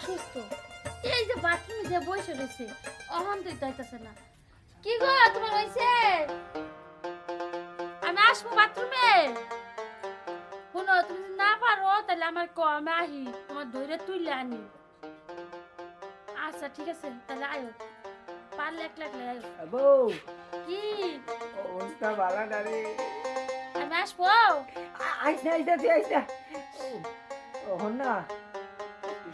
অসুস্থ। এই যে বাথরুমে যে বসে রয়েছে অহন তুই তাইতেছে না। কি গো তোমার হয়েছে আমি আসব বাথরুমে শোনো তুমি যদি না পারো তাহলে আমার ক আমি আহি তোমার ধরে তুইলে আনি। আচ্ছা ঠিক আছে তাহলে আয়ো। পারলে এক লাগলে আয়ো। বউ। কি? ওটা ভালো না রে। আমি আসব? আইসা আইসা আইসা। ও হন না।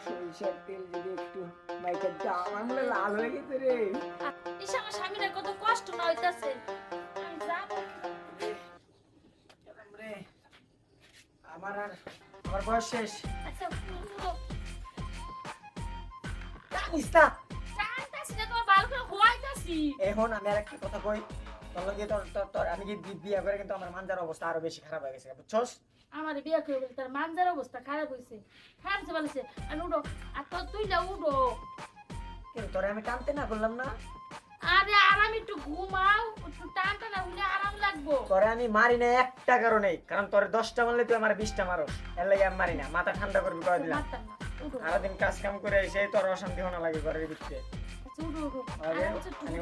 সরিষার তেল যদি একটু মাইকের দাম লাল হয়ে গেছে রে। ইস আমার স্বামীরা কত কষ্ট না হইতাছে। আমি যাব। রে আমার আর আমার বয়স শেষ। আচ্ছা জানিস না এখন আমি আর একটা কথা কই তোর তোর আমি বিয়ে করে কিন্তু আমার মানজার অবস্থা আরও বেশি খারাপ হয়ে গেছে বুঝছস? আমার বিয়ে করে বলে তার মানজার অবস্থা খারাপ হয়েছে খারাপ বলেছে আর উঠো আর তো তুই না উঠো কিন্তু তোরে আমি টানতে না করলাম না? আরে আরাম একটু ঘুমাও একটু টান টান হলে আরাম লাগবো। তোরে আমি মারি না একটা কারণে কারণ তোরে দশটা মারলে তুই আমার বিশটা মারো এর লাগে আমি মারি না মাথা ঠান্ডা করবি করে দিলাম না সারাদিন কাজ কাম করে এসে তোর অশান্তি হওয়া লাগে ঘরের ভিতরে। আচ্ছা উঠো উঠো আমি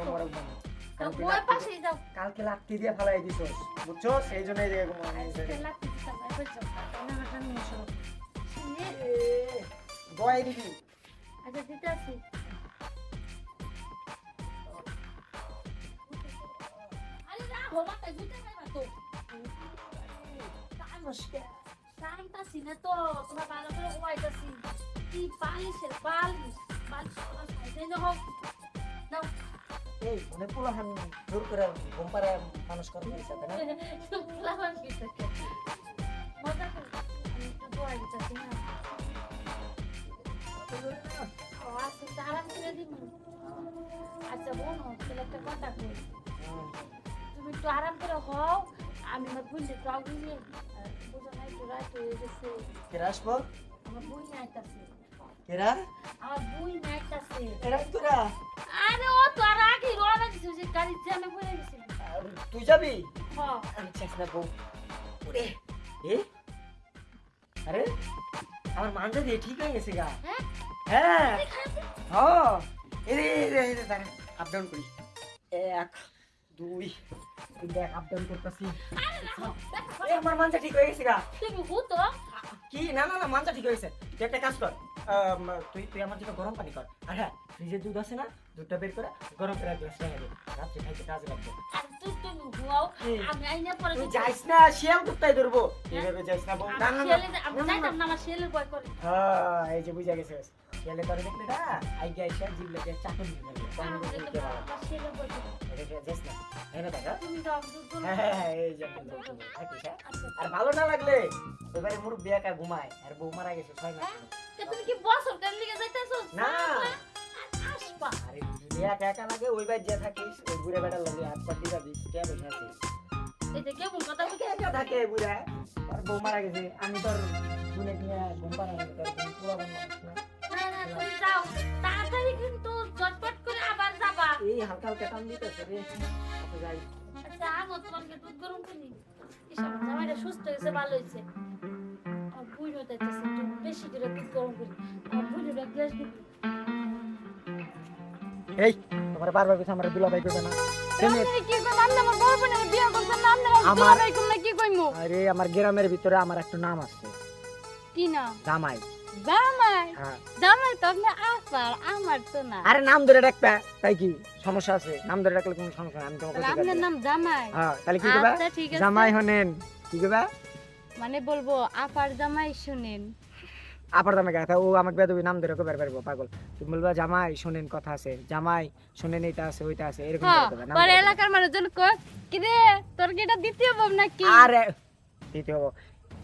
কালকে লাত্তি লাত্তি দিয়ে ফেলাই দিছস বুঝছ সেই জন্য এই জায়গায় ঘুমানো হয়েছে। আজকে লাত্তি দিতাম, এবার যাও। তাহলে আমার কানে এসো। শুনে, এ, বয় দিবি। আচ্ছা দিতে আসি। আরে রাখো মাথায় জুতা খাইবা তো। নমস্কার টানতাছি না তো তোমার ভালো করে ঘুমাইতাছি। কি বালিশের এই মনে পোলা হান জোর করে ঘুম পাড়ে মানুষ করে দিয়েছে তাই না? লাভার কি? মজা করে। আমি একটু দোয়াই দিতেছি না। আচ্ছা আরাম করে দিব। আচ্ছা বোনো তাহলে একটা কথা কই। তুমি একটু আরাম করে হও আমি আমার বোনকে একটু আগে বুঝো না একটু রাত হয়ে গেছে। কেরা আসব আমার বই নাইতাছে কেরা আমার বই নাইতাছে এরা তোরা? আরে ও তো আর আগে রওনা দিছে যে গাড়ির জ্যামে পড়ে গেছে। আর তুই যাবি? হ। আমি চাস না বউ। ওরে। এ? আরে আমার মানজা দিয়ে ঠিক হয়ে গেছে গা। হ্যাঁ? হ্যাঁ। দেখাতে হ। এরে এরে এরে দাঁড়া আপ ডাউন করি। এক দুই তিন দেখ আপ ডাউন করতেছি। আরে রাখো দেখো এ আমার মানজা ঠিক হয়ে গেছে গা। তুমি ভূতো কি? না না না মানজা ঠিক হয়ে গেছে তুই একটা কাজ কর। তুই তুই আমার জন্য গরম পানি কর। আর হ্যাঁ ফ্রিজের দুধ আছে না দুধটা বের করে গরম করে গ্লাস রেখে দে রাত্রে খাইতে কাজে লাগবে। যাইস না শিয়াল কুত্তাই ধরবো? এইভাবে যাইস না বউ। হ্যাঁ এই যে বুঝা গেছে। শিয়ালে তোর দেখলে না আইগে আইসা জিবলে দিয়ে চাটন দিবে আমার যেতে পারো, আমার ছেলের ভয় করে। যাইস না। এনে হ্যাঁ হ্যাঁ হ্যাঁ, হ্যাঁ। আর ভালো না লাগলে এবারে মোর বিয়া কা ঘুমায় আর বউ মারা গেছে ছয় মাস হ্যাঁ? তুমি কি বছর লিগে যাইতেছো? না। আসবা। আরে যদি একা একা লাগে ওই যা থাকিস ওই বুড়ে বেড়া লাগে হাত পাতি যাবি কে বসে আছিস? এই যে কেমন কথা একা থাকে বুড়া? আর বউ মারা গেছে আমি তোর শুনে নিয়ে ঘুম পাড়া তোর পুরো ঘুম না। না না তুমি যাও। তাড়াতাড়ি কিন্তু যাবা এই হালকা হালকা টান দিতেছে রে। আচ্ছা যাই। আচ্ছা আমো তোমাকে দুধ গরম করি জামাইটা সুস্থ হয়েছে ভালো হয়েছে। হইতেছে একটু বেশি করে দুধ গরম করি। এক গ্লাস দিবি এই তোমার বারবার কিছু আমার দুলাভাই করবে না। আমার আরে গ্রামের ভিতরে আমার একটা নাম আছে। কি না জামাই। জামাই হ্যাঁ। জামাই তো আপনি আসার আমার তো না। আরে নাম ধরে ডাকবা তাই কি? সমস্যা আছে। নাম ধরে ডাকলে কোনো সমস্যা আমি তোমাকে আপনার নাম জামাই। হ্যাঁ তাহলে কি করবা? আচ্ছা ঠিক আছে। জামাই হনেন। কি করবা? মানে বলব আপার জামাই শুনেন। আপার দামে গাথা ও আমাকে বেদবি নাম ধরে কবার পারব পাগল। তুমি বলবা জামাই শুনেন কথা আছে। জামাই শুনেন এইটা আছে ওইটা আছে এরকম হ্যাঁ পরে এলাকার মানুষজন কয় কি রে তোর কি এটা দ্বিতীয় বউ নাকি? আরে হব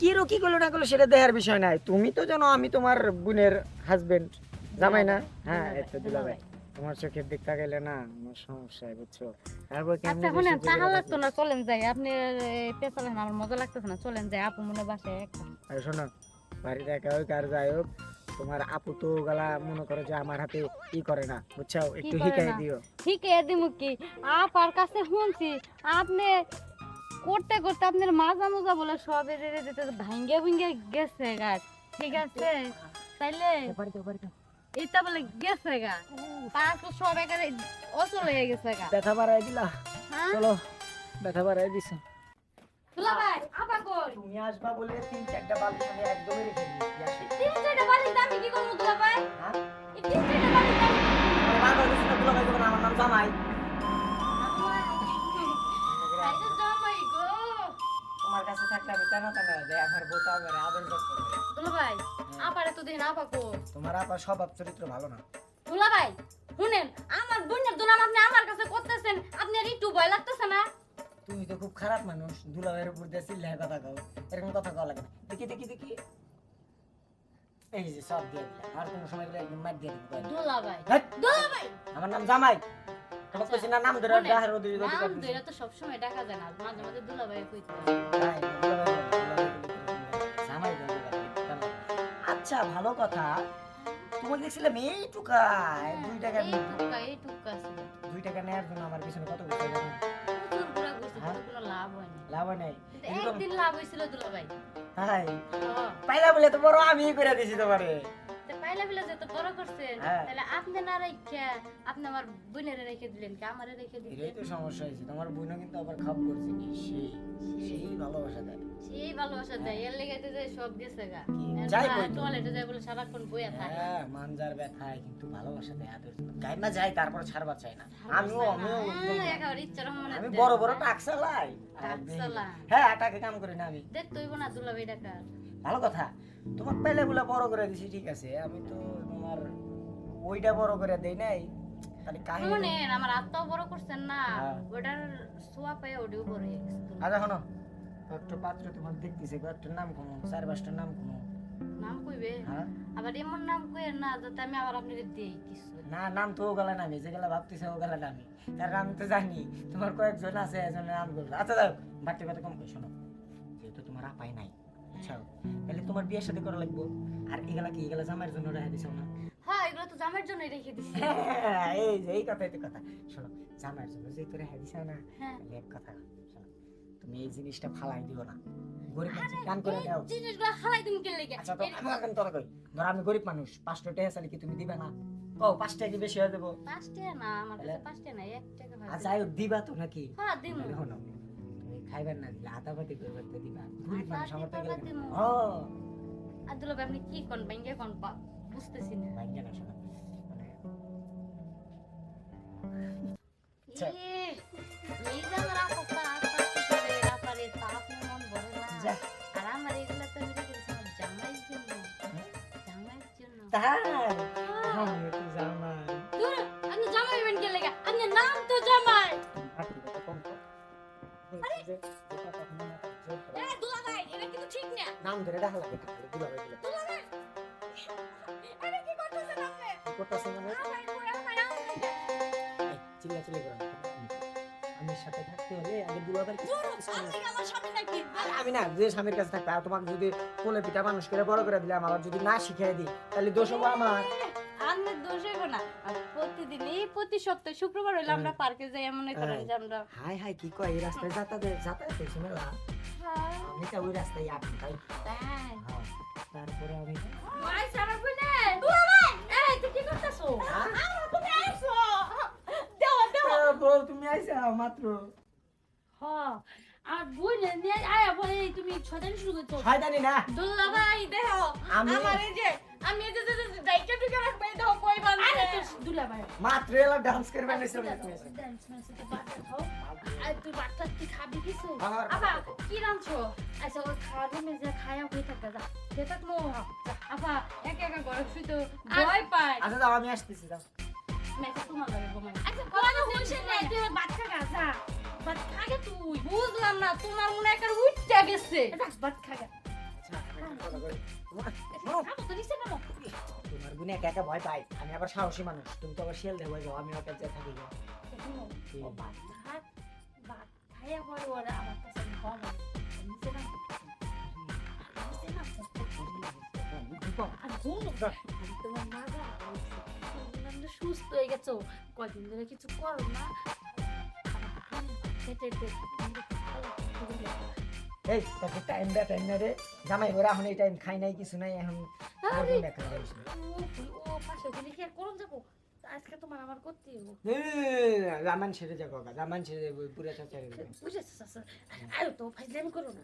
কি রো কি করল না করল সেটা দেখার বিষয় নাই। তুমি তো জানো আমি তোমার বোনের হাজবেন্ড জামাই না? হ্যাঁ এই তো দুলাভাই তোমার চোখের দিক তাকাইলে না আমার সমস্যা বুঝছ? তারপর কেমনে আচ্ছা শুনেন সহ্য তাহা লাগতো না চলেন যাই। আপনি পেছালেন আমার মজা লাগতেছে না। চলেন যাই আপু মনে বাসায় একটা আরে শোনো বাড়িতে একা হোক আর যাই হোক তোমার আপু তো গলা মনে করো যে আমার হাতে ই করে না বুঝছ একটু করে হিকাই দিও। ঠিক এদিমু কি? আপার কাছে শুনছি আপনি করতে করতে আপনার মাজা মোজা বলে সব এদের দিতে ভাঙ্গে ভুঙ্গে গেছে গাছ ঠিক আছে? তাইলে এটা বলে গেছে গা। পাঁচ সব একারে অচল হয়ে গেছে গা। ব্যথা বাড়াই দিলা? হ্যাঁ? চলো ব্যথা বাড়াই দিছো। দুলা ভাই আপা কই? তুমি আসবা বলে তিন চারটা বালিশ আমি একদমই রেখে দিয়েছি আসি। তিন চারটা বালিশ দামি কি করব দুলা ভাই? হ্যাঁ? এই তিন চারটা বালিশ দেবো আমার নাম জামাই। আমি কেন কেন দেয় আমার বউ তো আমার আদর যত্ন দুলা ভাই আপারে তো দেখেন আপা কই? তোমার আপা স্বভাব চরিত্র ভালো না। দুলা ভাই শুনেন আমার বোনের দুনাম আপনি আমার কাছে করতেছেন আপনি একটু ভয় লাগতেছে না? তুমি তো খুব খারাপ মানুষ দুলাভাইয়ের উপর দিয়ে চিল্লায় কথা কও এরকম কথা কওয়া লাগে না। দেখি দেখি দেখি। এই যে সব দিয়ে আর কোনো সময় একদম মার দিয়ে দুলা ভাই দুলা ভাই আমার নাম জামাই। তোমার কইছি না নাম ধরে ডাহার নাম ধরে তো ডাকা যায় না মাঝে মাঝে কইতে হয়। আচ্ছা ভালো কথা। তোমাকে দেখছিলাম এই টুকায় দুই টাকা এই টুকা এই টুকা ছিল। দুই টাকা নেওয়ার জন্য আমার পিছনে কত হ্যাঁ? লাভ লাভ হয় নাই? একদিন লাভ হয়েছিল দুলা ভাই তাই? হ্যাঁ। পাইলা বলে তো বড় আমি করে দিছি তোমারে। তো পাইলা বিলা যে তো বড় করছেন হ্যাঁ। তাহলে আপনি না রেখে আপনি আমার বোনের রেখে দিলেন কি? আমারে রেখে দিলেন? এটাই তো সমস্যা হয়েছে। তোমার বোনও কিন্তু আবার খাপ করছে কি? সেই সেই ভালোবাসা দেয়। সেই ভালোবাসা দেয়। এর লেগে তো যে সব গেছে গা। যাই বই টয়লেটে যায় বলে সারাক্ষণ বইয়া থাকে। হ্যাঁ মানজার ব্যথায় কিন্তু ভালোবাসা দেয় আদর গাই না যাই তারপর ছাড়বা চাই না। আমিও আমিও হ্যাঁ, একেবারে ইচ্ছা রহমানের আমি বড় বড় টাক চালাই। টাক চালান। হ্যাঁ টাকে কাম করি না আমি। দেখতে হইব না দুলা ভাই ডাকার ভালো কথা। তোমার পেলে গুলা বড় করে দিছি ঠিক আছে। আমি তো তোমার ওইটা বড় করে দেই নাই। তাহলে কাহিনী শুনেন আমার আত্মাও বড় করছেন না। হ্যাঁ। ওটার সোয়া পায়ে ওটিও বড় হয়ে গেছে। আচ্ছা শোনো। পাত্র তোমার দেখতেছে কয়েকটার নাম কোনো চার পাঁচটার নাম কোনো নাম কইবে? হ্যাঁ। আবার এমন নাম কইেন না যাতে আমি আবার আপনাদের দেই কিছু। না নাম তো ও গেলে নামি যেগুলা ভাবতেছে ও গেলে নামি। কারণ আমি তো জানি তোমার কয়েকজন আছে এজনের নাম বলব। আচ্ছা যাও বাড়তি কথা কম কই শোনো। যেহেতু তোমার আপাই নাই। বুঝছ তাহলে তোমার বিয়ের সাথে করা লাগবো। আর এগুলা কি এগুলা জামাইয়ের জন্য রেখে দিছো না? হ্যাঁ এগুলো তো জন্য রেখে দিছি। হ্যাঁ, এই যে এই কথাই তো কথা। শোনো জামাইয়ের জন্য যেহেতু রেখে দিছো না হ্যাঁ। তাহলে এক কথা শোনো তুমি এই জিনিসটা ফালাই দিও না। গরিব করে দাও। জিনিসগুলো হালাই তুমি কে লেগে? আচ্ছা তো কেন তোরা কই? ধর আমি গরিব মানুষ পাঁচটা টাকা চাইলে কি তুমি দিবে না? কও পাঁচটা কি বেশি হয়ে দেবো পাঁচটা না আমার কাছে না টাকা হয় হোক দিবা তো নাকি? হ্যাঁ খাইবার না দিলে আতাপাতি করবার তো দিবা গরিব মানুষ আমার গেলে। ও। আর আপনি কি কোন ব্যাংকে কোন পা বুঝতেছি না। ভাঙ্গে না শোনো মানে ধরে দেখা লাগে দুলাভাই করতেছেন মানে? আমার আমার না। সাথে থাকতে হলে আগে আমার আমি না যে স্বামীর কাছে থাকতে আর তোমাকে যদি কোলে পিঠা মানুষ করে বড় করে দিলাম আবার যদি না শিখিয়ে দিই তাহলে দোষ হব আমার। আমার দোষ হইব না। প্রতিদিন এই প্রতি সপ্তাহে শুক্রবার হইলে আমরা পার্কে যাই মনে করেন যে আমরা। হাই হাই কি কয় এই রাস্তায় যাতায়াত যাতায়াত মেলা হ্যাঁ, আমি তো ওই রাস্তায় আছি। তাই তাই হ্যাঁ, তারপরে আমি ভাই সারা বুনে দুলা ভাই এই তুই কি করতেছো হ্যাঁ? আমার বুনে আইছো দেও দেও তুমি মাত্র আর বুনে নিয়ে আয়া বলে তুমি ছদানি শুরু করছ। শয়তানি না। দুল্লা ভাই দেখো। আমার এই যে আমি এই যে যে- রাখব এই দেখো কই আরে বানছে তো দুলা ভাই। মাত্র এলা ডান্স করবে না ডান্স তো বাটা খাও আর তুই বাটা কি খাবি কিছু? আবা কি রাঁধছো? আচ্ছা ওর খাওয়া রুমে যা খায়া হয়ে থাকে যা একা একা ভয় পায়। আচ্ছা যাও আমি আসতেছি তোমার লাগে আচ্ছা কোন হইছে না। তুই বাট খাগে তুই বুঝলাম না তোমার মনে হয় একটা উঠতে গেছে। খাগে তোমার- গুনে একা একা ভয় পাই আমি আবার সাহসী মানুষ। তুমি তো আবার শিয়াল দেবো যাও আমি ওকে যে থাকি। সুস্থ হয়ে গেছো। কদিন ধরে কিছু করো না। এই তাকে টাইম দে টাইম না রে জামাই ওরা এখন এই টাইম খাই নাই কিছু নাই এখন আরে! আর যাব? আজকে তোমার আমার করতে রামান ছেড়ে যাব রামান ছেড়ে যাব পুরা চাচা বুঝেছ আয়ো তো ফাইজলামি করো না।